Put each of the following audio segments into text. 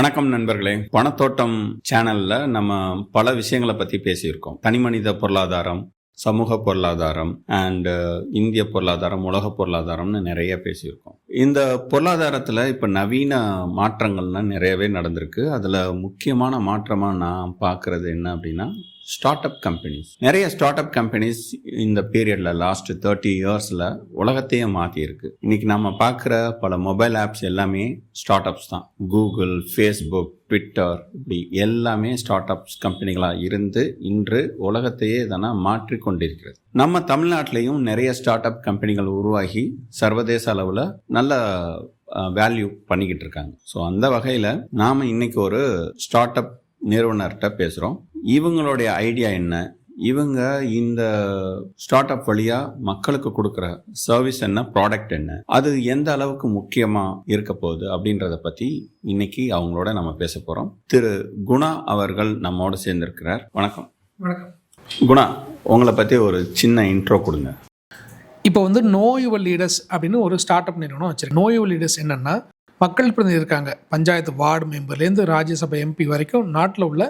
வணக்கம் நண்பர்களே. பணத்தோட்டம் சேனல்ல நம்ம பல விஷயங்களை பத்தி பேசியிருக்கோம். தனிமனித பொருளாதாரம் சமூக பொருளாதாரம் அண்டு uh, இந்திய பொருளாதாரம் உலக பொருளாதாரம்னு நிறைய பேசியிருக்கோம். இந்த பொருளாதாரத்தில் இப்போ நவீன மாற்றங்கள்லாம் நிறையவே நடந்திருக்கு. அதில் முக்கியமான மாற்றமாக நான் பார்க்குறது என்ன அப்படின்னா ஸ்டார்ட் அப் கம்பெனிஸ் நிறைய ஸ்டார்ட் அப் கம்பெனிஸ் இந்த பீரியடில் லாஸ்ட் தேர்ட்டி இயர்ஸில் உலகத்தையே மாற்றியிருக்கு இன்றைக்கி நம்ம பார்க்குற பல மொபைல் ஆப்ஸ் எல்லாமே ஸ்டார்ட் அப்ஸ் தான். கூகுள் ஃபேஸ்புக் ட்விட்டர் இப்படி எல்லாமே ஸ்டார்ட் அப்ஸ் கம்பெனிகளாக இருந்து இன்று உலகத்தையே இதனை மாற்றிக்கொண்டிருக்கிறது. நம்ம தமிழ்நாட்டிலையும் நிறைய ஸ்டார்ட் அப் கம்பெனிகள் உருவாகி சர்வதேச அளவில் நல்ல வேல்யூ பண்ணிக்கிட்டு இருக்காங்க. ஸோ அந்த வகையில் நாம் இன்னைக்கு ஒரு ஸ்டார்ட் அப் நிறுவனர்கிட்ட பேசுகிறோம் இவங்களுடைய ஐடியா என்ன? இவங்க இந்த ஸ்டார்ட் அப் வழியாக மக்களுக்கு கொடுக்குற சர்வீஸ் என்ன ப்ராடக்ட் என்ன அது எந்த அளவுக்கு முக்கியமாக இருக்க போகுது அப்படின்றத பற்றி இன்னைக்கு அவங்களோட நம்ம பேச போகிறோம் திரு குணா அவர்கள் நம்மோட சேர்ந்திருக்கிறார். வணக்கம். வணக்கம். குணா உங்களை பற்றி ஒரு சின்ன இன்ட்ரோ கொடுங்க. இப்போ வந்து நோயுவல் லீடர்ஸ் அப்படின்னு ஒரு ஸ்டார்ட் அப் நிறுவனம் வச்சிருக்கு. நோயுவல் லீடர்ஸ் என்னன்னா மக்கள் பிரதிநிதி இருக்காங்க. பஞ்சாயத்து வார்டு மெம்பர்லேருந்து ராஜ்யசபா எம்பி வரைக்கும் நாட்டில் உள்ள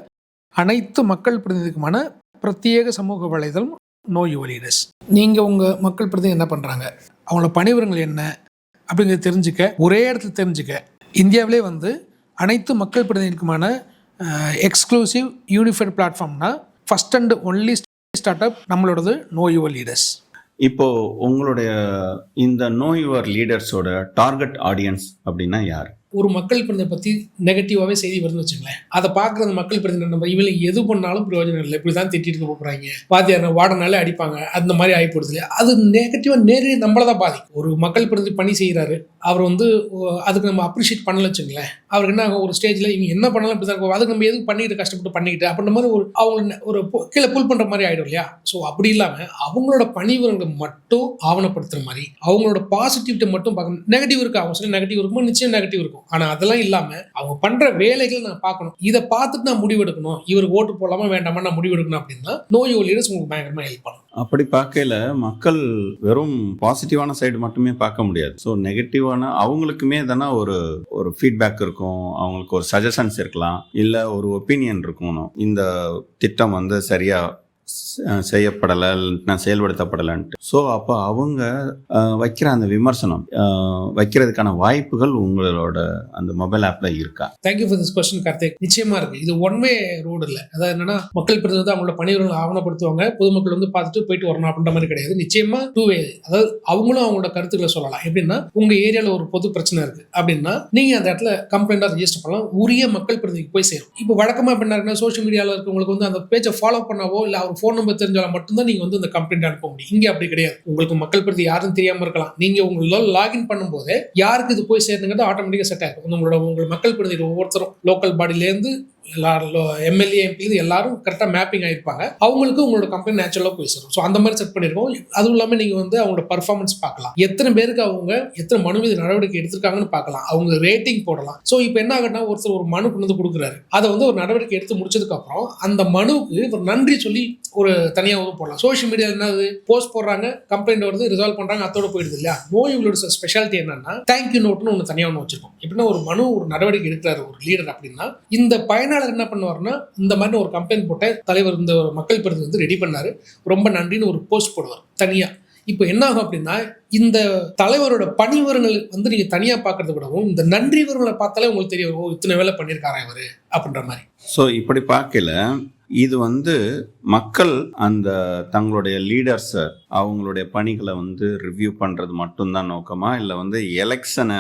அனைத்து மக்கள் பிரதிநிதிக்குமான பிரத்யேக சமூக வலைதளம் நோய் லீடர்ஸ் நீங்கள் உங்கள் மக்கள் பிரதி என்ன பண்ணுறாங்க அவங்களோட பணிபுரங்கள் என்ன? அப்படிங்கிறத தெரிஞ்சுக்க ஒரே இடத்துல தெரிஞ்சுக்க. இந்தியாவிலே வந்து அனைத்து மக்கள் பிரதிநிதிக்குமான exclusive unified பிளாட்ஃபார்ம்னா first and only start up நம்மளோடது know your leaders இப்போ உங்களுடைய இந்த நோ யுவர் லீடர்ஸோட டார்கெட் ஆடியன்ஸ் அப்படின்னா யார்? ஒரு மக்கள் பிரதிநிதி பற்றி நெகட்டிவாகவே செய்தி வருதுன்னு வச்சுங்களேன் அதை பார்க்குற அந்த மக்கள் பிரதிநிதி நம்ம இவங்களுக்கு எது பண்ணாலும் பிரயோஜனம் இல்லை. இப்படி தான் திட்டிட்டு போகிறாங்க பாத்தியார் வாடனாலே அடிப்பாங்க. அந்த மாதிரி ஆகிப்படுது இல்லையா? அது நெகட்டிவாக நேரடி நம்மளை தான் பாதிக்கும். ஒரு மக்கள் பிரதிநிதி பணி செய்கிறாரு அவர் வந்து அதுக்கு நம்ம அப்ரிஷியேட் பண்ணல வச்சுங்களேன் அவருக்கு என்ன ஆகும்? ஒரு ஸ்டேஜில் இவங்க என்ன பண்ணாலும் இப்படி தான் இருக்கும். அதுக்கு நம்ம எதுக்கு பண்ணிக்கிட்டு கஷ்டப்பட்டு பண்ணிக்கிட்டு அப்படின்ற மாதிரி ஒரு அவங்க ஒரு கீழே புல் பண்ணுற மாதிரி ஆகிடும் இல்லையா? ஸோ அப்படி இல்லாமல் அவங்களோட பணிவரங்களை மட்டும் ஆவணப்படுத்துகிற மாதிரி அவங்களோட பாசிட்டிவிட்டி மட்டும் பார்க்கணும் நெகட்டிவ் இருக்கு? அவங்க சொல்லி நெகட்டிவ் இருக்கும்? நிச்சயம் நெகட்டிவ் இருக்கும். ஆனால் அதெல்லாம் இல்லாமல் அவங்க பண்ணுற வேலைகளை நான் பார்க்கணும். இதை பார்த்துட்டு நான் முடிவெடுக்கணும். இவருக்கு ஓட்டு போடலாமா வேண்டாமா நான் முடிவெடுக்கணும் அப்படின்னா நோய் லீடர்ஸ் உங்களுக்கு பயங்கரமாக ஹெல்ப் பண்ணும். அப்படி பார்க்கையில மக்கள் வெறும் பாசிட்டிவான சைடு மட்டுமே பார்க்க முடியாது. ஸோ நெகட்டிவான அவங்களுக்குமே தானே ஒரு ஒரு ஃபீட்பேக் இருக்கும். அவங்களுக்கு ஒரு சஜஷன்ஸ் இருக்கலாம். இல்லை ஒரு ஒப்பீனியன் இருக்கணும். இந்த திட்டம் வந்து சரியாக செய்யப்படலை நான் செயல்படுத்தப்படலைன்ட்டு. ஸோ அப்போ அவங்க வைக்கிற அந்த விமர்சனம் வைக்கிறதுக்கான வாய்ப்புகள் உங்களோட அந்த மொபைல் ஆப்பில் இருக்கா? Thank you for this question Karthik. நிச்சயமா இருக்கு. இது ஒன் வே ரோடு இல்லை. அதாவது என்னன்னா மக்கள் பிரதிநிதி அவங்களோட பணிகளை ஆவணப்படுத்துவாங்க. பொதுமக்கள் வந்து பார்த்துட்டு போயிட்டு வரணும் அப்படின்ற மாதிரி கிடையாது. நிச்சயமா டூ வே அதாவது அவங்களும் அவங்களோட கருத்துக்களை சொல்லலாம். எப்படின்னா உங்க ஏரியாவில் ஒரு பொது பிரச்சனை இருக்கு. அப்படின்னா நீங்க அந்த இடத்துல கம்ப்ளைண்டாக ரெஜிஸ்டர் பண்ணலாம். உரிய மக்கள் பிரதிநிதிக்கு போய் சேரும் இப்போ வழக்கமாக பண்ணாருன்னா சோஷியல் மீடியாவில் இருக்கவங்களுக்கு வந்து அந்த பேஜை ஃபாலோ பண்ணவோ இல்லை அவர் ஃபோன் நம்பர் தெரிஞ்சாலும் மட்டும்தான் நீங்க வந்து அந்த கம்ப்ளைண்ட் அனுப்ப முடியும். இங்க அப்படி கிடையாது. உங்களுக்கு மக்கள் பிரதி யாரும் தெரியாம இருக்கலாம். நீங்க உங்களோட லாகின் பண்ணும்போது யாருக்கு இது போய் சேருங்கிறது ஆட்டோமேட்டிக்கா செட் ஆகும் உங்களோட உங்கள் மக்கள் பிரதி ஒவ்வொருத்தரும் லோக்கல் பாடியிலேருந்து எல்லாரும் எம்எல்ஏ எம்பி எல்லாரும் கரெக்டாக மேப்பிங் ஆயிருப்பாங்க. அவங்களுக்கு உங்களோட கம்பெனி நேச்சுரலாக போய் சேரும் ஸோ அந்த மாதிரி செட் பண்ணியிருக்கோம் அதுவும் இல்லாமல் நீங்கள் வந்து அவங்களோட பர்ஃபார்மன்ஸ் பார்க்கலாம். எத்தனை பேருக்கு அவங்க எத்தனை மனு மீது நடவடிக்கை எடுத்திருக்காங்கன்னு பார்க்கலாம். அவங்க ரேட்டிங் போடலாம். ஸோ இப்போ என்ன ஆகுனா ஒருத்தர் ஒரு மனு கொண்டு வந்து கொடுக்குறாரு. அதை வந்து ஒரு நடவடிக்கை எடுத்து முடிச்சதுக்கு அப்புறம் அந்த மனுவுக்கு ஒரு நன்றி சொல்லி ஒரு தனியாக வந்து போடலாம். சோஷியல் மீடியா என்னது? போஸ்ட் போடுறாங்க கம்ப்ளைண்ட் வருது ரிசால்வ் பண்ணுறாங்க அதோட போயிடுது இல்லையா? நோய் இவங்களோட ஸ்பெஷாலிட்டி என்னன்னா தேங்க்யூ நோட்னு ஒன்று தனியாக ஒன்று வச்சிருக்கோம். எப்படின்னா ஒரு மனு ஒரு நடவடிக்கை எடுக்கிறாரு ஒரு லீடர் அப்படின்னா இந்த பொறியாளர் என்ன பண்ணுவார்னா இந்த மாதிரி ஒரு கம்ப்ளைண்ட் போட்ட தலைவர் இந்த மக்கள் பிரதிநிதி வந்து ரெடி பண்ணாரு. ரொம்ப நன்றின்னு ஒரு போஸ்ட் போடுவார் தனியா. இப்போ என்ன ஆகும் அப்படின்னா இந்த தலைவரோட பணிவரங்கள் வந்து நீங்க தனியா பார்க்கறத விடவும் இந்த நன்றி வரங்களை பார்த்தாலே உங்களுக்கு தெரியும் ஓ இத்தனை வேலை பண்ணியிருக்காரா இவரு? அப்படின்ற மாதிரி. ஸோ இப்படி பார்க்கல. இது வந்து மக்கள் அந்த தங்களுடைய லீடர்ஸை அவங்களுடைய பணிகளை வந்து ரிவ்யூ பண்ணுறது மட்டும்தான் நோக்கமா? இல்லை வந்து எலெக்ஷனை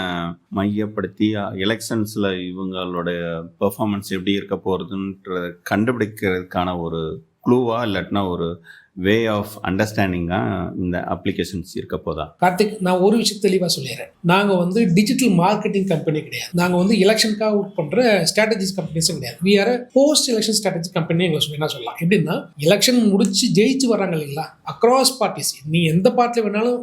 மையப்படுத்தி எலெக்ஷன்ஸில் இவங்களுடைய பெர்ஃபார்மன்ஸ் எப்படி இருக்க போகிறதுன்ற கண்டுபிடிக்கிறதுக்கான ஒரு க்ளூவா இல்லாட்டினா ஒரு வே ஆஃப் அண்டர்ஸ்டாண்டிங்காக இந்த அப்ளிகேஷன்ஸ் இருக்க போதா? கார்த்திக் நான் ஒரு விஷயம் தெளிவாக சொல்லிடுறேன். நாங்கள் வந்து டிஜிட்டல் மார்க்கெட்டிங் கம்பெனி கிடையாது. நாங்கள் வந்து எலெக்ஷனுக்காக ஒர்க் பண்ணுற ஸ்ட்ராட்டஜிஸ் கம்பெனிஸும் கிடையாது. We are post election strategy company எங்களை என்ன சொல்லலாம். எப்படின்னா எலெக்ஷன் முடிச்சு ஜெயிச்சு வராங்க இல்லைங்களா? அக்ராஸ் பார்ட்டிஸ் நீ எந்த பார்ட்டியில் வேணாலும்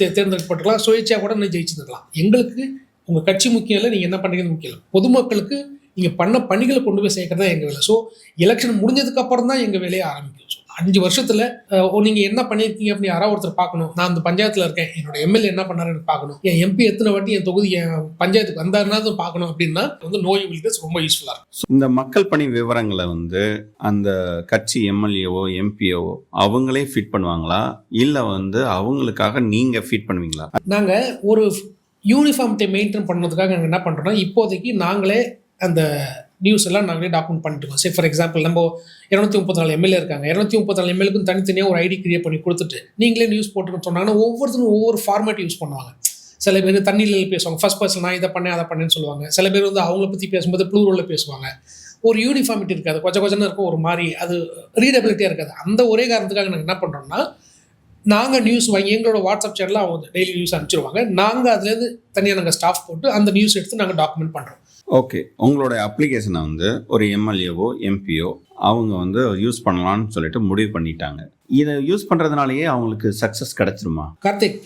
தே தேர்ந்தெடுக்கப்பட்டுக்கலாம் சுயேட்சையாக கூட நீ ஜெயிச்சிருக்கலாம் எங்களுக்கு உங்கள் கட்சி முக்கியம் இல்லை நீங்கள் என்ன பண்ணுறீங்கன்னு முக்கியம் இல்லை. பொதுமக்களுக்கு நீங்கள் பண்ண பணிகளை கொண்டு போய் சேர்க்கறதா தான் எங்கள் வேலை. ஸோ எலெக்ஷன் முடிஞ்சதுக்கு அப்புறம் தான் எங்கள் வேலையை ஆரம்பிக்கும். அஞ்சு வருஷத்துல நீங்க என்ன பண்ணியிருக்கீங்க அப்படின்னு யாராவது ஒருத்தர் பார்க்கணும். நான் அந்த பஞ்சாயத்துல இருக்கேன். என்னோட எம்எல்ஏ என்ன பண்ணாருன்னு பார்க்கணும். என் எம்பி எத்தனை வாட்டி என் தொகுதி என் பஞ்சாயத்துக்கு வந்தாருன்னா பார்க்கணும் அப்படின்னா வந்து நோய் வில்டஸ் ரொம்ப யூஸ்ஃபுல்லா இருக்கும். இந்த மக்கள் பணி விவரங்களை வந்து அந்த கட்சி எம்எல்ஏவோ எம்பிஓ அவங்களே ஃபிட் பண்ணுவாங்களா? இல்லை வந்து அவங்களுக்காக நீங்கள் ஃபிட் பண்ணுவீங்களா? நாங்க ஒரு யூனிஃபார்மிட்டி மெயின்டைன் பண்ணதுக்காக நாங்கள் என்ன பண்றோம்னா இப்போதைக்கு நாங்களே அந்த நியூஸ் எல்லாம் நாங்களே டாக்குமெண்ட் பண்ணிட்டு இருக்கோம். சே ஃபார் எக்ஸாம்பிள் நம்ம இரநூத்தி முப்பத்தி நாலு எம்எல்ஏ இருக்காங்க. இரநூத்தி முப்பத்தி நாலு எம்எல்ஏக்கும் தனித்தனியாக ஒரு ஐடி கிரியேட் பண்ணி கொடுத்துட்டு நீங்களே நியூஸ் போட்டுன்னு சொன்னாங்கன்னா ஒவ்வொருத்தரும் ஒவ்வொரு ஃபார்மேட் யூஸ் பண்ணுவாங்க. சில பேர் தண்ணியில் பேசுவாங்க. ஃபர்ஸ்ட் பர்சன் நான் இதை பண்ணேன் அதை பண்ணேன்னு சொல்லுவாங்க. சில பேர் வந்து அவங்கள பற்றி பேசும்போது ப்ளூரோவில் பேசுவாங்க. ஒரு யூனிஃபார்மிட்டி இருக்காது. கொஞ்சம் கொஞ்சம் இருக்கும் ஒரு மாதிரி. அது ரீடபிலிட்டியாக இருக்காது. அந்த ஒரே காரணத்துக்காக நாங்கள் என்ன பண்ணுறோம்னா நாங்கள் நியூஸ் வாங்கி எங்களோட வாட்ஸ்அப் சேனலில் அவங்க டெய்லி நியூஸ் அனுப்பிச்சிருவாங்க. நாங்கள் அதுலேருந்து தனியாக நாங்கள் ஸ்டாஃப் போட்டு அந்த நியூஸ் எடுத்து நாங்கள் டாக்குமெண்ட் பண்ணுறோம் ஓகே உங்களோட அப்ளிகேஷனை வந்து ஒரு எம்எல்ஏவோ எம்பியோ அவங்க வந்து யூஸ் பண்ணலாம்னு சொல்லிட்டு முடிவு பண்ணிட்டாங்க. இதை யூஸ் பண்ணுறதுனாலயே அவங்களுக்கு சக்ஸஸ் கிடைச்சிருமா? கார்த்திக்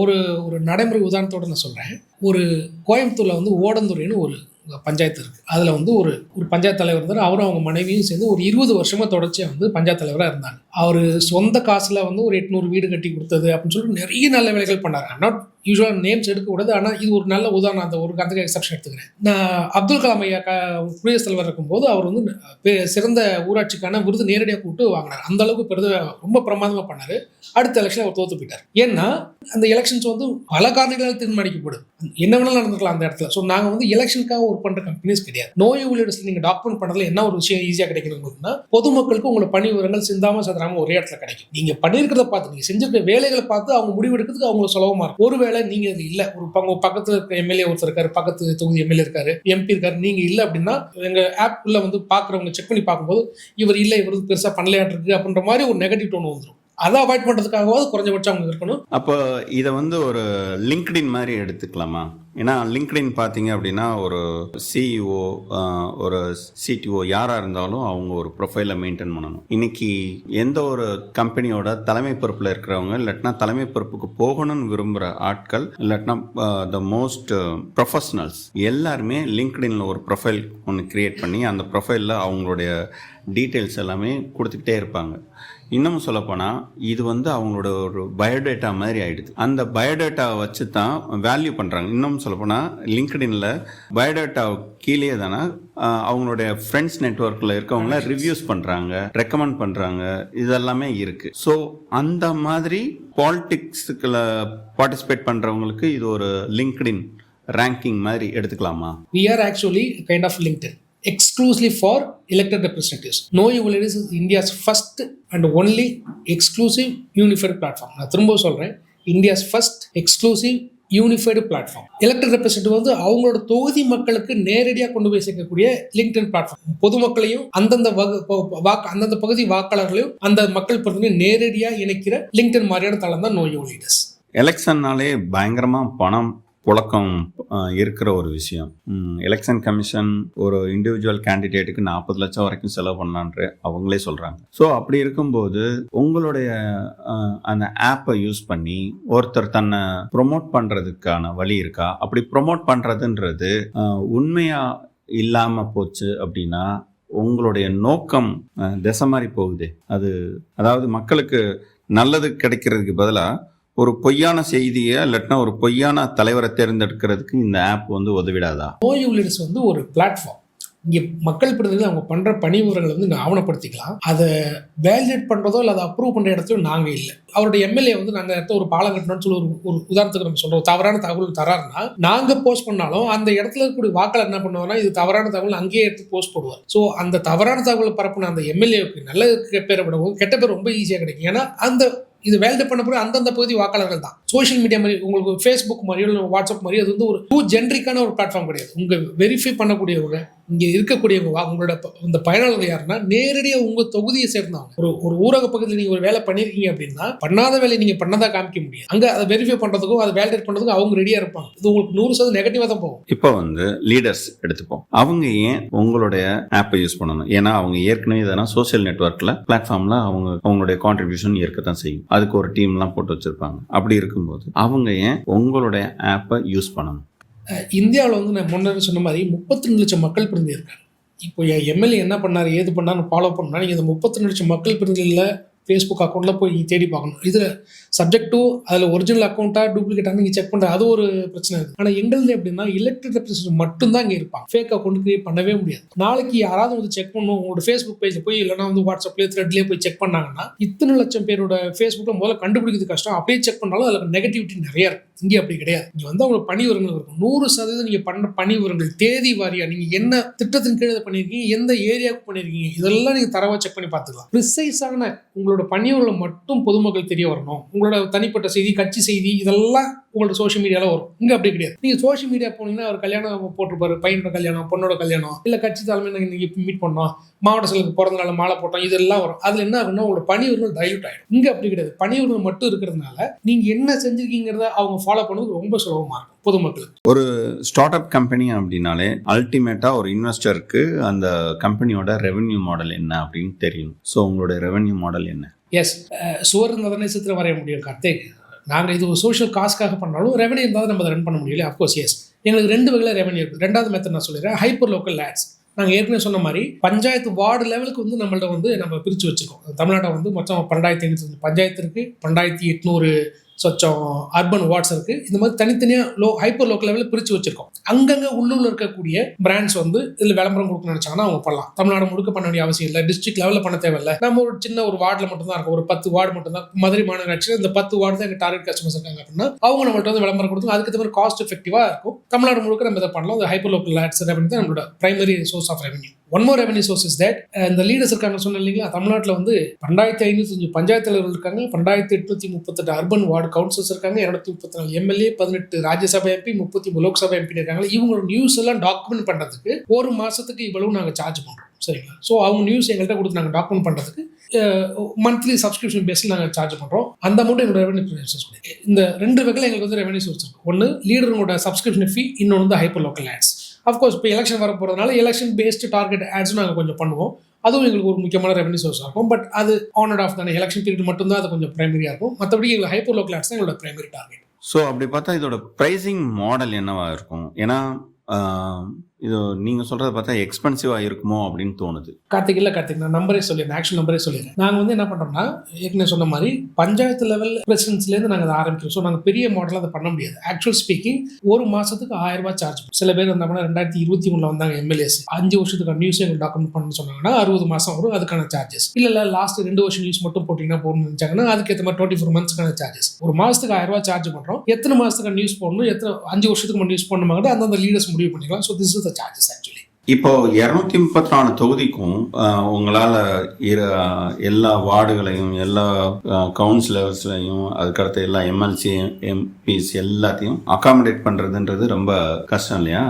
ஒரு ஒரு நடைமுறை உதாரணத்தோட நான் சொல்கிறேன் ஒரு கோயம்புத்தூரில் வந்து ஓடந்துறைன்னு ஒரு பஞ்சாயத்து இருக்குது அதில் வந்து ஒரு ஒரு பஞ்சாயத்து தலைவர் இருந்தார். அவரும் அவங்க மனைவியும் சேர்ந்து ஒரு இருபது வருஷமாக தொடர்ச்சியாக வந்து பஞ்சாயத்து தலைவராக இருந்தாங்க. அவர் சொந்த காசில் வந்து ஒரு எட்நூறு வீடு கட்டி கொடுத்தது அப்படின்னு சொல்லிட்டு நிறைய நல்ல வேலைகள் பண்ணார். நாட் யூஸ்வலாக நேம்ஸ் எடுக்கக்கூடாது. ஆனால் இது ஒரு நல்ல உதாரணம். அந்த ஒரு கந்தக எக்ஸப்ஷன் எடுத்துக்கிறேன். நான் அப்துல் கலாம் ஐயா க குடியரசுத் தலைவர் இருக்கும்போது அவர் வந்து சிறந்த ஊராட்சிக்கான விருது நேரடியாக கூப்பிட்டு வாங்கினார். அந்த அளவுக்கு பெருத ரொம்ப பிரமாதமாக பண்ணார். அடுத்த எலெக்ஷன் அவர் தோத்து போயிட்டார். ஏன்னா அந்த எலெக்ஷன்ஸ் வந்து பல காரணங்களால் தீர்மானிக்கப்படுது என்ன வேணாலும் நடந்துக்கலாம் அந்த இடத்துல. ஸோ நாங்கள் வந்து எலெக்ஷனுக்காக ஒர்க் பண்ணுற கம்பெனிஸ் கிடையாது. நோய் ஊழியர்ஸ் நீங்கள் டாக்குமெண்ட் பண்ணுறதுல என்ன ஒரு விஷயம் ஈஸியாக கிடைக்கணும்னா பொதுமக்களுக்கு உங்களை பணி விவரங்கள் சிந்தாமல் சதுராம ஒரே இடத்துல கிடைக்கும். நீங்கள் பண்ணியிருக்கிறத பார்த்து நீங்கள் செஞ்சிருக்க வேலைகளை பார்த்து அவங்க முடிவெடுக்கிறதுக்கு அவங்களுக்கு சுலபமாக இருக்கும். ஒருவேளை நீங்கள் அது இல்லை. ஒரு உங்க பக்கத்தில் இருக்க எம்எல்ஏ ஒருத்தர் இருக்காரு பக்கத்து தொகுதி எம்எல்ஏ இருக்காரு எம்பி இருக்காரு நீங்கள் இல்லை அப்படின்னா எங்கள் ஆப் உள்ள வந்து பார்க்குறவங்க செக் பண்ணி பார்க்கும்போது இவர் இல்லை இவர் பெருசா பெருசாக பண்ணலையாட்டிருக்கு அப்படின்ற மாதிரி ஒரு நெகட்டிவ் டோன் வந்துடும் அதை அவாய்ட் பண்ணுறதுக்காகவாவது குறைஞ்சபட்சம் அவங்க இருக்கணும். அப்போ இதை வந்து ஒரு லிங்க்டின் மாதிரி எடுத்துக்கலாமா? ஏன்னா லிங்க்டின் பார்த்தீங்க அப்படின்னா ஒரு சிஇஓ ஒரு சிடிஓ யாராக இருந்தாலும் அவங்க ஒரு ப்ரொஃபைலை மெயின்டைன் பண்ணணும். இன்னைக்கு எந்த ஒரு கம்பெனியோட தலைமை பொறுப்பில் இருக்கிறவங்க இல்லாட்டினா தலைமை பொறுப்புக்கு போகணும்னு விரும்புகிற ஆட்கள் இல்லாட்டினா த மோஸ்ட் ப்ரொஃபஷனல்ஸ் எல்லாருமே லிங்க்டின்ல ஒரு ப்ரொஃபைல் ஒன்று கிரியேட் பண்ணி அந்த ப்ரொஃபைலில் அவங்களுடைய டீட்டெயில்ஸ் எல்லாமே கொடுத்துக்கிட்டே இருப்பாங்க. இன்னமும் சொல்லப்போனால் இது வந்து அவங்களோட ஒரு பயோடேட்டா மாதிரி ஆயிடுது. அந்த பயோடேட்டாவை வச்சு தான் வேல்யூ பண்ணுறாங்க இன்னும் சொல்லப்போனால் லிங்க்டின்ல பயோடேட்டா கீழே தானே அவங்களுடைய ஃப்ரெண்ட்ஸ் நெட்ஒர்க்கில் இருக்கவங்கள ரிவ்யூஸ் பண்ணுறாங்க ரெக்கமெண்ட் பண்ணுறாங்க இதெல்லாமே இருக்குது ஸோ அந்த மாதிரி பாலிடிக்ஸுக்குள்ள பார்ட்டிசிபேட் பண்ணுறவங்களுக்கு இது ஒரு லிங்க்டின் ரேங்கிங் மாதிரி எடுத்துக்கலாமா? We are actually kind of LinkedIn exclusively for elected representatives. No Evaluators is India's first and only exclusive unified platform. நான் திரும்ப சொல்கிறேன் India's first exclusive unified platform elected representative வந்து அவங்களோட தொகுதி மக்களுக்கு நேரடியாக கொண்டு போய் சேர்க்கக்கூடிய லிங்க்டின் பிளாட்ஃபார்ம் பொதுமக்களையும் அந்தந்த வகு வாக்கு அந்தந்த பகுதி வாக்காளர்களையும் அந்த மக்கள் பிரதிநிதி நேரடியாக இணைக்கிற லிங்க்டின் மாதிரியான தளம் தான் நோய் லீடர்ஸ் எலெக்ஷன்னாலே பயங்கரமாக பணம் புழக்கம் இருக்கிற ஒரு விஷயம். எலெக்ஷன் கமிஷன் ஒரு இண்டிவிஜுவல் கேண்டிடேட்டுக்கு நாற்பது லட்சம் வரைக்கும் செலவு பண்ணலான்ற அவங்களே சொல்கிறாங்க ஸோ அப்படி இருக்கும்போது உங்களுடைய அந்த ஆப்பை யூஸ் பண்ணி ஒருத்தர் தன்னை ப்ரொமோட் பண்ணுறதுக்கான வழி இருக்கா? அப்படி ப்ரொமோட் பண்ணுறதுன்றது உண்மையாக இல்லாமல் போச்சு அப்படின்னா உங்களுடைய நோக்கம் திசை மாதிரி போகுது. அது அதாவது மக்களுக்கு நல்லது கிடைக்கிறதுக்கு பதிலாக ஒரு பொய்யான செய்தியை இல்லாட்டினா ஒரு பொய்யான தலைவரை தேர்ந்தெடுக்கிறதுக்கு இந்த ஆப் வந்து உதவிடாதா? ஓய்வு யூலிட்ஸ் வந்து ஒரு பிளாட்ஃபார்ம் இங்கே மக்கள் பிரதிநிதி அவங்க பண்ணுற பணி வந்து நான் ஆவணப்படுத்திக்கலாம். அதை வேலிடேட் பண்ணுறதோ இல்லை அதை அப்ரூவ் பண்ணுற இடத்துலையும் நாங்கள் இல்லை. அவருடைய எம்எல்ஏ வந்து நாங்கள் இடத்த ஒரு பாலம் கட்டணும்னு சொல்லி ஒரு ஒரு உதாரணத்துக்கு நம்ம சொல்கிறோம் தவறான தகவல் தராருன்னா நாங்கள் போஸ்ட் பண்ணாலும் அந்த இடத்துல இருக்கக்கூடிய வாக்காளர் என்ன பண்ணுவார்னா இது தவறான தகவல் அங்கேயே எடுத்து போஸ்ட் போடுவார். ஸோ அந்த தவறான தகவல் பரப்புன அந்த எம்எல்ஏவுக்கு நல்ல பேரை விடவும் கெட்ட பேர் ரொம்ப ஈஸியாக கிடைக்கும். ஏன்னா அந்த இது வேல்டு பண்ண பிறகு அந்தந்த பகுதி வாக்காளர்கள் தான். சோஷியல் மீடியா மாதிரி உங்களுக்கு ஃபேஸ்புக் மாதிரியோ இல்லை வாட்ஸ்அப் மாதிரியோ அது வந்து ஒரு டூ ஜென்ரிக்கான ஒரு பிளாட்ஃபார்ம் கிடையாது. உங்கள் வெரிஃபை பண்ணக்கூடியவங்க இங்கே இருக்கக்கூடியவங்க உங்களோட ப- இந்த பயனாளர்கள் யாருன்னா நேரடியாக உங்க தொகுதியை சேர்ந்தவங்க. ஒரு ஒரு ஊரக பகுதியில் நீங்க ஒரு வேலை பண்ணியிருக்கீங்க அப்படின்னா பண்ணாத வேலை நீங்க பண்ணதா காமிக்க முடியும் அங்க அதை வெரிஃபை பண்றதுக்கும் அதை வேலிடேட் பண்றதுக்கும் அவங்க ரெடியா இருப்பாங்க. இது உங்களுக்கு நூறு சதவீதம் நெகட்டிவா தான் போகும். இப்போ வந்து லீடர்ஸ் எடுத்துப்போம். அவங்க ஏன் உங்களுடைய ஆப்பை யூஸ் பண்ணணும்? ஏன்னா அவங்க ஏற்கனவே இதெல்லாம் சோஷியல் நெட்ஒர்க்கில் பிளாட்ஃபார்மில் அவங்க அவங்களுடைய கான்ட்ரிபியூஷன் இருக்கத்தான் செய்யும். அதுக்கு ஒரு டீம்லாம் போட்டு வச்சிருப்பாங்க. அப்படி இருக்கும்போது அவங்க ஏன் உங்களுடைய ஆப்பை யூஸ் பண்ணணும்? இந்தியாவில் வந்து நான் முன்னாடி சொன்ன மாதிரி முப்பத்தி ரெண்டு லட்சம் மக்கள் பிரதிநிதி இருக்காங்க. இப்போ என் எம்எல்ஏ என்ன பண்ணாரு ஏது பண்ணார்னு ஃபாலோ பண்ணா நீங்கள் இந்த முப்பத்தி ரெண்டு லட்சம் மக்கள் பிரதிநிதியில் ஃபேஸ்புக் அக்கௌண்ட்டில் போய் தேடி பார்க்கணும். இதில் சப்ஜெக்ட் டூ அதில் ஒரிஜினல் அக்கௌண்ட்டாக டூப்ளிகேட்டாக நீங்கள் செக் பண்ணுற அது ஒரு பிரச்சனை இருக்குது ஆனால் எங்களுது எப்படின்னா எலெக்டட் ரெப்ரஸன்ட் மட்டும்தான் இங்கே இருப்பாங்க. ஃபேக் அக்கௌண்ட் கிரியேட் பண்ணவே முடியாது. நாளைக்கு யாராவது வந்து செக் பண்ணணும் உங்களோட ஃபேஸ்புக் பேஜில் போய் இல்லைனா வந்து வாட்ஸ்அப்லேயே த்ரெட்லேயே போய் செக் பண்ணாங்கன்னா இத்தனை லட்சம் பேரோட ஃபேஸ்புக்கில் முதல்ல கண்டுபிடிக்கிறது கஷ்டம். அப்படியே செக் பண்ணாலும் அதில் நெகட்டிவிட்டி நிறையா இருக்கும் இங்கே அப்படி கிடையாது. இங்கே வந்து அவங்க பணி விவரங்கள் இருக்கும். நூறு சதவீதம் நீங்கள் பண்ண பணி விவரங்கள் தேதி வாரியாக நீங்கள் என்ன திட்டத்தின் கீழே பண்ணியிருக்கீங்க எந்த ஏரியாவுக்கு பண்ணியிருக்கீங்க இதெல்லாம் நீங்கள் தரவாக செக் பண்ணி பார்த்துக்கலாம். ப்ரிசைஸான உங்களோட உங்களோட விவரங்கள் மட்டும் பொதுமக்கள் தெரிய வரணும். உங்களோட தனிப்பட்ட செய்தி கட்சி செய்தி இதெல்லாம் உங்களோட சோஷியல் மீடியாவில் வரும். இங்கே அப்படி கிடையாது. நீங்கள் சோஷியல் மீடியா போனீங்கன்னா அவர் கல்யாணம் போட்டிருப்பாரு. பையனோட கல்யாணம் பொண்ணோட கல்யாணம் இல்லை கட்சி தலைமை நீங்கள் மீட் பண்ணோம். மாவட்ட செயலுக்கு பிறந்த நாள் மாலை போட்டோம். இதெல்லாம் வரும். அதில் என்ன ஆகும்னா உங்களோட பணி விவரங்கள் டைல்யூட் ஆகிடும் இங்கே அப்படி கிடையாது. பணி மட்டும் இருக்கிறதுனால நீங்கள் என்ன செஞ்சிருக்கீங்கிறத அவங்க ஃபாலோ பண்ணுறது ரொம்ப சுலபமாக இருக்கும் பொதுமக்களுக்கு. ஸ்டார்ட் அப் கம்பெனி அப்படின்னாலே அல்டிமேட்டாக ஒரு இன்வெஸ்டருக்கு அந்த கம்பெனியோட ரெவென்யூ மாடல் என்ன அப்படின்னு தெரியணும் ஸோ உங்களோட ரெவென்யூ மாடல் என்ன? எஸ் சுவர் இருந்தால் தானே சித்திரம் வரைய முடியும் கார்த்திக்? நாங்கள் இது ஒரு சோஷியல் காஸ்க்காக பண்ணாலும் ரெவன்யூ இருந்தால் நம்ம அதை ரன் பண்ண முடியல. அஃப்கோர்ஸ் எஸ் எங்களுக்கு ரெண்டு வகையில் ரெவன்யூ இருக்குது ரெண்டாவது மெத்தட் நான் சொல்லிடுறேன். ஹைப்பர் லோக்கல் லேட்ஸ் நாங்கள் ஏற்கனவே சொன்ன மாதிரி பஞ்சாயத்து வார்டு லெவலுக்கு வந்து நம்மள்ட்ட வந்து நம்ம பிரித்து வச்சுருக்கோம் தமிழ்நாட்டை வந்து மொத்தம் பன்னெண்டாயிரத்தி ஐநூற்றி பஞ்சாயத்து இருக்குது பன்னெண்டாயிரத்தி எட்நூறு சொச்சம் அர்பன் வார்ட்ஸ் இருக்குது இந்த மாதிரி தனித்தனியாக லோ ஹைப்பர் லோக்கல் லெவலில் பிரித்து வச்சிருக்கோம். அங்கங்கே உள்ளூரில் இருக்கக்கூடிய பிராண்ட்ஸ் வந்து இதில் விளம்பரம் கொடுக்க நினச்சாங்கன்னா அவங்க பண்ணலாம். தமிழ்நாடு முழுக்க பண்ண வேண்டிய அவசியம் இல்லை. டிஸ்ட்ரிக்ட் லெவலில் பண்ண தேவையில்லை. நம்ம ஒரு சின்ன ஒரு வார்டில் மட்டும்தான் இருக்கும். ஒரு பத்து வார்டு மட்டும் தான் மதுரை மாநகராட்சியில் இந்த பத்து வார்டு தான் எங்கள் டார்கெட் கஸ்டமர்ஸ் இருக்காங்க அப்படின்னா அவங்க நம்மள்ட்ட வந்து விளம்பரம் கொடுத்து அதுக்கு மாதிரி காஸ்ட் எஃபெக்டிவாக இருக்கும். தமிழ்நாடு முழுக்க நம்ம இதை பண்ணலாம். அந்த ஹைப்பர் லோக்கல் ஆட்ஸ் ரெவன்யூ தான் நம்மளோட primary source of revenue one more revenue source is that இந்த லீடர்ஸ் இருக்காங்க சொன்ன இல்லைங்களா? தமிழ்நாட்டில் வந்து ரெண்டாயிரத்தி ஐநூற்றி பஞ்சாயத்து தலைவர்கள் இருக்காங்க. ரெண்டாயிரத்தி எட்நூத்தி முப்பத்தெட்டு அர்பன் வார்டு கவுன்சில்ஸ் இருக்காங்க. இரநூத்தி முப்பத்தி நாலு எம்எல்ஏ பதினெட்டு ராஜ்யசபா எம்பி முப்பத்தி மூணு லோக்சபா எம்பி இருக்காங்க இவங்களோட நியூஸ் எல்லாம் டாக்குமெண்ட் பண்ணுறதுக்கு ஒரு மாதத்துக்கு இவ்வளவு நாங்கள் சார்ஜ் பண்ணுறோம் சரிங்களா? ஸோ அவங்க நியூஸ் எங்கள்கிட்ட கொடுத்து நாங்கள் டாக்குமெண்ட் பண்ணுறதுக்கு மந்த்லி uh, சப்ஸ்கிரிப்ஷன் பேஸில் நாங்கள் சார்ஜ் பண்ணுறோம் அந்த அமௌண்ட் எங்களோட ரெவன்யூ சோர்ஸ் இந்த ரெண்டு வகையில் எங்களுக்கு வந்து ரெவன்யூ சோர்ஸ் இருக்குது ஒன்று லீடருங்களோட சப்ஸ்கிரிப்ஷன் ஃபீ இன்னொன்று வந்து hyper local ads of course இப்போ எலெக்ஷன் வர போகிறதுனால எலெக்ஷன் பேஸ்டு டார்கெட் ஆட்ஸும் நாங்கள் கொஞ்சம் பண்ணுவோம். அதுவும் எங்களுக்கு ஒரு முக்கியமான ரெவன்யூ சோர்ஸாக இருக்கும் பட் அது ஆன் அண்ட் ஆஃப் தானே எலெக்ஷன் பீரியட் மட்டும்தான் அது கொஞ்சம் பிரைமரியாக இருக்கும் மற்றபடி எங்களுக்கு ஹைப்பர் லோக்கல் ஆட்ஸ் தான் எங்களோட பிரைமரி டார்கெட் ஸோ அப்படி பார்த்தா இதோட ப்ரைஸிங் மாடல் என்னவா இருக்கும்? ஏன்னா இது நீங்கள் சொல்கிறத பார்த்தா எக்ஸ்பென்சிவாக இருக்குமோ அப்படின்னு தோணுது. கார்த்திக் இல்லை கார்த்திக் நான் நம்பரே சொல்லிடுறேன். ஆக்சுவல் நம்பரே சொல்லிடுறேன். நாங்கள் வந்து என்ன பண்ணுறோம்னா ஏற்கனவே சொன்ன மாதிரி பஞ்சாயத்து லெவல் பிரசிடென்ட்ஸ்லேருந்து நாங்கள் அதை ஆரம்பிக்கிறோம். ஸோ நாங்கள் பெரிய மாடலில் அதை பண்ண முடியாது. ஆக்சுவல் ஸ்பீக்கிங் ஒரு மாதத்துக்கு ஆயிரம் ரூபாய் சார்ஜ் சில பேர் வந்தாங்கன்னா ரெண்டாயிரத்தி இருபத்தி மூணில் வந்தாங்க எம்எல்ஏஸ் அஞ்சு வருஷத்துக்கு நியூஸ் எங்களுக்கு டாக்குமெண்ட் பண்ண சொன்னாங்கன்னா அறுபது மாதம் வரும் அதுக்கான சார்ஜஸ் இல்லை இல்லை லாஸ்ட் ரெண்டு வருஷம் நியூஸ் மட்டும் போட்டிங்கன்னா போகணும்னு நினச்சாங்கன்னா அதுக்கேற்ற மாதிரி டுவெண்ட்டி ஃபோர் மந்த்ஸ்க்கான சார்ஜஸ் ஒரு மாதத்துக்கு ஆயிரம் ரூபாய் சார்ஜ் பண்ணுறோம் எத்தனை மாதத்துக்கு நியூஸ் போடணும் எத்தனை அஞ்சு வருஷத்துக்கு நியூஸ் போடணுமாங்க அந்தந்த லீடர்ஸ் முடிவு பண்ணிக்கலாம். So this is the charges actually இப்போ இரநூத்தி முப்பத்தி நாலு தொகுதிக்கும் உங்களால எல்லா வார்டுகளையும் எல்லா கவுன்சிலர்ஸ்லையும் அதுக்கடுத்து எல்லா எம்எல்சி எம்பிஸ் எல்லாத்தையும் அகாமடேட் பண்றதுன்றது ரொம்ப கஷ்டம் இல்லையா?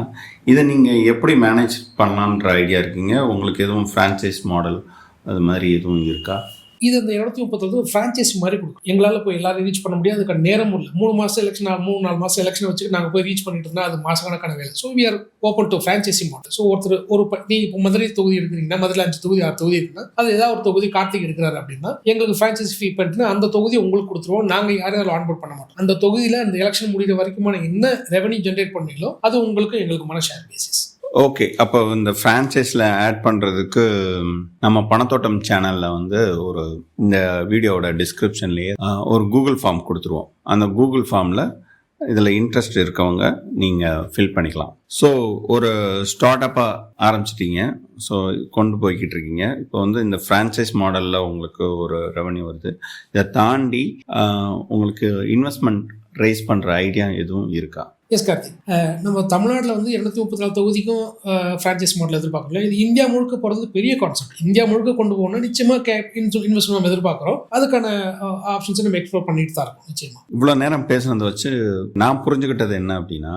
இதை நீங்க எப்படி மேனேஜ் பண்ணலான்ற ஐடியா இருக்கீங்க? உங்களுக்கு எதுவும் ஃப்ரான்ச்சைஸ் மாடல் அது மாதிரி எதுவும் இருக்கா? இது இந்த இருநூத்தி முப்பத்தொன்பது ஃப்ரான்ச்சைஸ் மாதிரி கொடுக்கும். எங்களால் போய் எல்லாரும் ரீச் பண்ண முடியாது. அதுக்கான நேரமும் இல்லை. மூணு மாதம் எலெக்ஷன் மூணு நாலு மாதம் எலெக்ஷன் வச்சு நாங்கள் போய் ரீச் பண்ணிட்டு இருந்தால் அது மாசக்கணக்கான வேலை. So we are open to franchisee model so ஒருத்தர் ஒரு ப- நீ இப்போ மதுரை தொகுதி எடுக்கிறீங்கன்னா மதுரை அஞ்சு தொகுதி ஆறு தொகுதி இருக்குன்னா அது ஏதாவது ஒரு தொகுதி கார்த்திக் எடுக்கிறாரு அப்படின்னா எங்களுக்கு ஃப்ரான்ச்சைசி ஃபீ பண்ணிட்டு அந்த தொகுதி உங்களுக்கு கொடுத்துருவோம். நாங்கள் யாரும் அதில் ஆன்போர்ட் பண்ண மாட்டோம். அந்த தொகுதியில் அந்த எலெக்ஷன் முடிகிற வரைக்குமான என்ன ரெவன்யூ ஜென்ரேட் பண்ணீங்களோ அது உங்களுக்கு எங்களுக்குமான ஷேர் பேசிஸ் ஓகே அப்போ இந்த ஃப்ரான்ச்சைஸில் ஆட் பண்ணுறதுக்கு நம்ம பணத்தோட்டம் சேனலில் வந்து ஒரு இந்த வீடியோவோட டிஸ்கிரிப்ஷன்லேயே ஒரு கூகுள் ஃபார்ம் கொடுத்துருவோம். அந்த கூகுள் ஃபார்மில் இதில் இன்ட்ரெஸ்ட் இருக்கவங்க நீங்கள் ஃபில் பண்ணிக்கலாம். ஸோ ஒரு ஸ்டார்ட் அப்பாக ஆரம்பிச்சிட்டிங்க. ஸோ கொண்டு போய்கிட்டு இருக்கீங்க. இப்போ வந்து இந்த ஃப்ரான்ச்சைஸ் மாடலில் உங்களுக்கு ஒரு ரெவன்யூ வருது. இதை தாண்டி உங்களுக்கு இன்வெஸ்ட்மெண்ட் ரைஸ் பண்ணுற ஐடியா எதுவும் இருக்கா? எஸ் கார்த்திக் uh, நம்ம தமிழ்நாட்டில் வந்து இரநூத்தி முப்பத்தி நாலு தொகுதிக்கும் uh, ஃப்ரான்ச்சைஸ் மாடல் எதிர்பார்க்கல. இது இந்தியா முழுக்க போகிறது பெரிய கான்செப்ட் இந்தியா முழுக்க கொண்டு போகணும்னா நிச்சயமாக கே இன்வெஸ்ட்மெண்ட் நம்ம எதிர்பார்க்குறோம். அதுக்கான uh, ஆப்ஷன்ஸை நம்ம எக்ஸ்ப்ளோர் பண்ணிட்டு தான் இருக்கோம் நிச்சயமாக இவ்வளோ நேரம் பேசுனதை வச்சு நான் புரிஞ்சுக்கிட்டது என்ன அப்படின்னா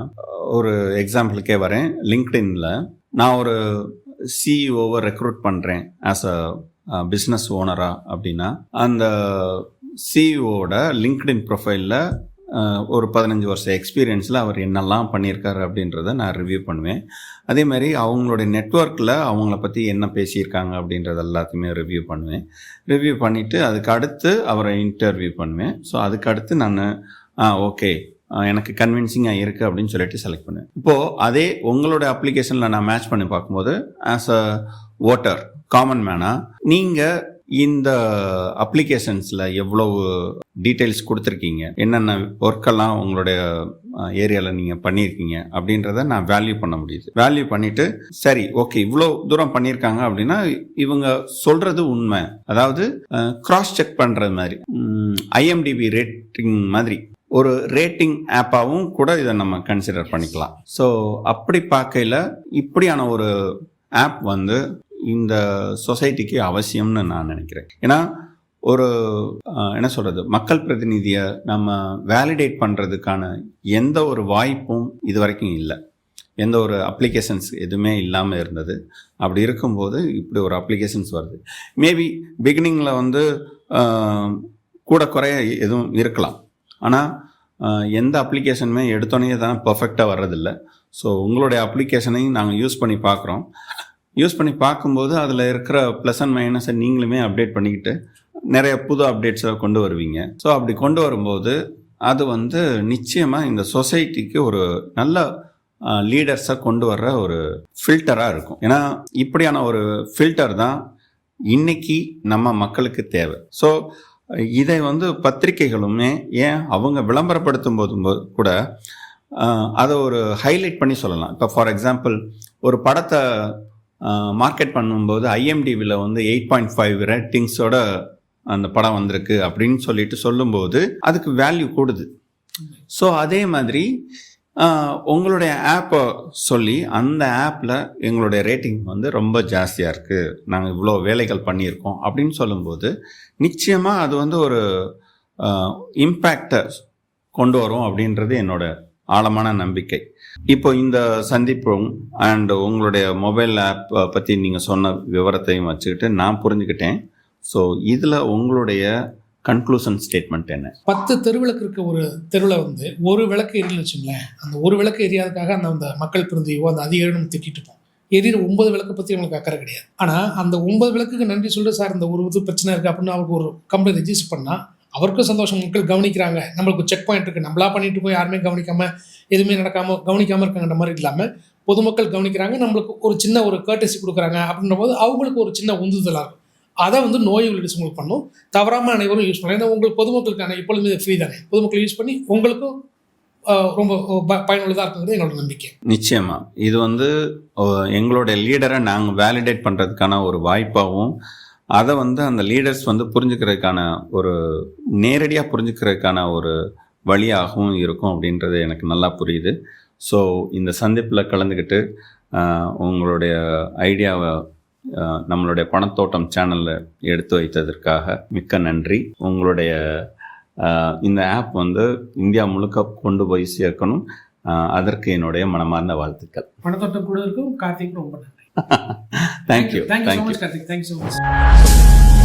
ஒரு எக்ஸாம்பிளுக்கே வரேன். லிங்க்டின்ல நான் ஒரு சிஇஓவை ரெக்ரூட் பண்ணுறேன் ஆஸ் அ பிஸ்னஸ் ஓனரா அப்படின்னா அந்த சிஇஓட லிங்க்டின் ப்ரொஃபைலில் ஒரு பதினஞ்சு வருஷம் எக்ஸ்பீரியன்ஸில் அவர் என்னெல்லாம் பண்ணியிருக்காரு அப்படின்றத நான் ரிவ்யூ பண்ணுவேன். அதே மாதிரி அவங்களுடைய நெட்ஒர்க்கில் அவங்கள பற்றி என்ன பேசியிருக்காங்க அப்படின்றது எல்லாத்தையுமே ரிவ்யூ பண்ணுவேன். ரிவ்யூ பண்ணிவிட்டு அதுக்கு அடுத்து அவரை இன்டர்வியூ பண்ணுவேன். ஸோ அதுக்கு அடுத்து நான் ஆ ஓகே எனக்கு கன்வின்சிங்காக இருக்குது அப்படின்னு சொல்லிட்டு செலக்ட் பண்ணுவேன். இப்போது அதே உங்களோட அப்ளிகேஷனில் நான் மேட்ச் பண்ணி பார்க்கும்போது as a voter common man நீங்கள் இந்த அப்ளிகேஷன்ஸில் எவ்வளவு டீட்டெயில்ஸ் கொடுத்துருக்கீங்க? என்னென்ன ஒர்க்கெல்லாம் உங்களுடைய ஏரியாவில் நீங்கள் பண்ணியிருக்கீங்க? அப்படின்றத நான் வேல்யூ பண்ண முடியுது. வேல்யூ பண்ணிவிட்டு சரி ஓகே இவ்வளோ தூரம் பண்ணியிருக்காங்க அப்படின்னா இவங்க சொல்கிறது உண்மை. அதாவது கிராஸ் செக் பண்ணுறது மாதிரி. ஐஎம்டிபி ரேட்டிங் மாதிரி. ஒரு ரேட்டிங் ஆப்பாகவும் கூட இதை நம்ம கன்சிடர் பண்ணிக்கலாம். ஸோ அப்படி பார்க்கையில் இப்படியான ஒரு ஆப் வந்து இந்த சொசைட்டிக்கு அவசியம்னு நான் நினைக்கிறேன். ஏன்னா ஒரு என்ன சொல்கிறது மக்கள் பிரதிநிதியை நம்ம வேலிடேட் பண்ணுறதுக்கான எந்த ஒரு வாய்ப்பும் இது வரைக்கும் இல்லை. எந்த ஒரு அப்ளிகேஷன்ஸ் எதுவுமே இல்லாமல் இருந்தது. அப்படி இருக்கும்போது இப்படி ஒரு அப்ளிகேஷன்ஸ் வருது. மேபி பிகினிங்கில் வந்து கூட குறைய எதுவும் இருக்கலாம். ஆனால் எந்த அப்ளிகேஷனுமே எடுத்தோடனே தான் பர்ஃபெக்டாக வர்றதில்ல. ஸோ உங்களுடைய அப்ளிகேஷனையும் நாங்கள் யூஸ் பண்ணி பார்க்குறோம். யூஸ் பண்ணி பார்க்கும்போது அதில் இருக்கிற ப்ளஸ் அண்ட் மைனஸை நீங்களுமே அப்டேட் பண்ணிக்கிட்டு நிறைய புது அப்டேட்ஸை கொண்டு வருவீங்க. ஸோ அப்படி கொண்டு வரும்போது அது வந்து நிச்சயமாக இந்த சொசைட்டிக்கு ஒரு நல்ல லீடர்ஸை கொண்டு வர்ற ஒரு ஃபில்டராக இருக்கும். ஏன்னா இப்படியான ஒரு ஃபில்டர் தான் இன்னைக்கு நம்ம மக்களுக்கு தேவை. ஸோ இதை வந்து பத்திரிகைகளுமே ஏன் அவங்க விளம்பரப்படுத்தும் போதும் கூட அதை ஒரு ஹைலைட் பண்ணி சொல்லலாம். இப்போ ஃபார் எக்ஸாம்பிள் ஒரு படத்தை மார்க்கெட் பண்ணும்போது ஐஎம்டிவியில் வந்து எயிட் பாயிண்ட் ஃபைவ் ரேட்டிங்ஸோட அந்த படம் வந்திருக்கு அப்படின்னு சொல்லிட்டு சொல்லும்போது அதுக்கு வேல்யூ கூடுது. ஸோ அதே மாதிரி உங்களுடைய ஆப்பை சொல்லி அந்த ஆப்பில் எங்களுடைய ரேட்டிங் வந்து ரொம்ப ஜாஸ்தியாக இருக்குது நாங்கள் இவ்வளோ வேலைகள் பண்ணியிருக்கோம் அப்படின்னு சொல்லும்போது நிச்சயமாக அது வந்து ஒரு இம்பேக்டை கொண்டு வரும் அப்படின்றது என்னோட ஆழமான நம்பிக்கை. இப்போ இந்த சந்திப்பும் அண்ட் உங்களுடைய மொபைல் ஆப் பற்றி நீங்கள் சொன்ன விவரத்தையும் வச்சுக்கிட்டு நான் புரிஞ்சுக்கிட்டேன். ஸோ இதில் உங்களுடைய கன்க்ளூஷன் ஸ்டேட்மெண்ட் என்ன? பத்து தெருவிளக்கு இருக்க ஒரு தெருவில் வந்து ஒரு விளக்கு எரியல வச்சுங்களேன். அந்த ஒரு விளக்கு எரியாததுக்காக அந்த அந்த மக்கள் பிரதியோ அந்த அதிகாரம் திட்டிட்டு இருப்போம். எரியிற ஒன்பது விளக்கு பற்றி அவங்களுக்கு அக்கறை கிடையாது. ஆனால் அந்த ஒன்பது விளக்குக்கு நன்றி சொல்லிட்டு சார் இந்த ஒரு இது பிரச்சனை இருக்குது அப்படின்னு அவருக்கு ஒரு கம்ப்ளைண்ட் ரெஜிஸ்டர் பண்ணால் அவருக்கும் சந்தோஷம் மக்கள் கவனிக்கிறாங்க. நம்மளுக்கு செக் பாயிண்ட் இருக்குது நம்மளா பண்ணிட்டு போய் யாருமே கவனிக்காமல் எதுவுமே நடக்காமல் கவனிக்காமல் இருக்காங்கன்ற மாதிரி இல்லாமல் பொதுமக்கள் கவனிக்கிறாங்க. நம்மளுக்கு ஒரு சின்ன ஒரு கேர்டசி கொடுக்குறாங்க அப்படின்ற போது அவங்களுக்கு ஒரு சின்ன உந்துதலாக இருக்கும். அதை வந்து நோய் விழிச்சு உங்களுக்கு பண்ணும். தவறாமல் அனைவரும் யூஸ் பண்ணலாம். ஏன்னா உங்களுக்கு பொதுமக்களுக்கான எப்பொழுதுமே இது ஃப்ரீ தானே. பொதுமக்கள் யூஸ் பண்ணி உங்களுக்கும் ரொம்ப ப- பயனுள்ளதா இருக்குங்கிறது எங்களோட நம்பிக்கை. நிச்சயமாக இது வந்து எங்களோட எங்களுடைய லீடரை நாங்கள் வேலிடேட் பண்ணுறதுக்கான ஒரு வாய்ப்பாகவும் அதை வந்து அந்த லீடர்ஸ் வந்து புரிஞ்சுக்கிறதுக்கான ஒரு நேரடியாக புரிஞ்சுக்கிறதுக்கான ஒரு வழியாகவும் இருக்கும் அப்படின்றது எனக்கு நல்லா புரியுது. ஸோ இந்த சந்திப்பில் கலந்துக்கிட்டு உங்களுடைய ஐடியாவை நம்மளுடைய பணத்தோட்டம் சேனலில் எடுத்து வைத்ததற்காக மிக்க நன்றி. உங்களுடைய இந்த ஆப் வந்து இந்தியா முழுக்க கொண்டு போய் சேர்க்கணும். அதற்கு என்னுடைய மனமார்ந்த வாழ்த்துக்கள். பணத்தோட்டம் கூட இருக்கும் கார்த்திக் ரொம்ப நன்றி. thank, thank you. Thank you, so much, Karthik. Thank you so much.